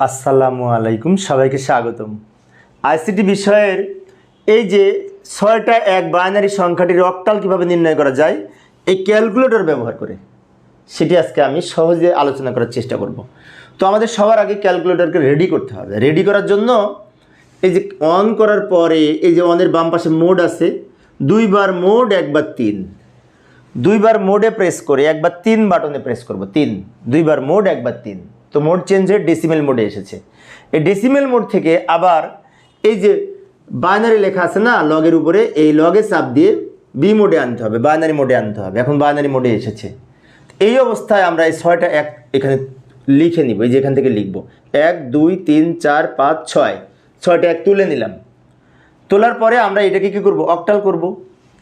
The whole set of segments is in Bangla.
আসসালামু আলাইকুম, সবাইকে স্বাগতম। আইসিটি বিষয়ের এই যে ছয়টা এক বাইনারি সংখ্যাটির অক্টাল কীভাবে নির্ণয় করা যায়, এই ক্যালকুলেটর ব্যবহার করে, সেটি আজকে আমি সহজে আলোচনা করার চেষ্টা করব। তো আমাদের সবার আগে ক্যালকুলেটরকে রেডি করতে হবে। রেডি করার জন্য এই যে অন করার পরে এই যে অনের বাম পাশে মোড আছে, দুইবার মোড একবার তিন। দুইবার মোডে প্রেস করে একবার তিন বাটনে প্রেস করব, তিন। দুইবার মোড একবার তিন। তো মোড চেঞ্জ হয়ে ডেসিমেল মোডে এসেছে। এই ডেসিমেল মোড থেকে আবার এই যে বাইনারি লেখা আছে না লগের উপরে, এই লগে চাপ দিয়ে বি মোডে আনতে হবে বাইনারি মোডে আনতে হবে। এখন বাইনারি মোডে এসেছে। এই অবস্থায় আমরা এই ছয়টা এক এখানে লিখে নিব, এই যে এখান থেকে লিখব। এক, দুই, তিন, চার, পাঁচ, ছয়। ছয়টা এক তুলে নিলাম। তোলার পরে আমরা এটাকে কী করব? অকটাল করব,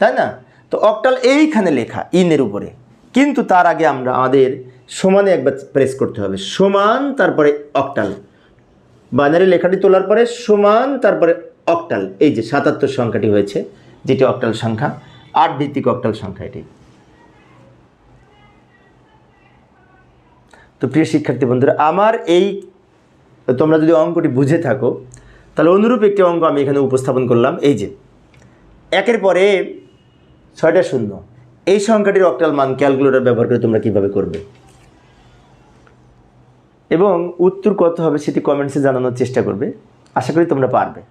তাই না? তো অকটাল এইখানে লেখা ইনের উপরে। কিন্তু তার আগে আমরা আমাদের সমানে একবার প্রেস করতে হবে। সমান, তারপরে অক্টাল বাইনারি লেখাটি তোলার পরে সমান, তারপরে অক্টাল এই যে সাতাত্তর সংখ্যাটি হয়েছে, যেটি অক্টাল সংখ্যা আট ভিত্তিক অক্টাল সংখ্যা এটি। তো প্রিয় শিক্ষার্থী বন্ধুরা, আমার এই, তোমরা যদি অঙ্কটি বুঝে থাকো, তাহলে অনুরূপ একটি অঙ্ক আমি এখানে উপস্থাপন করলাম। এই যে, একের পরে ছয়টা শূন্য। এই সংখ্যাটির অক্টাল মান ক্যালকুলেটর ব্যবহার করে তোমরা কীভাবে করবে? এবং উত্তর কত হবে সেটি কমেন্টসে জানানোর চেষ্টা করবে। আশা করি তোমরা পারবে।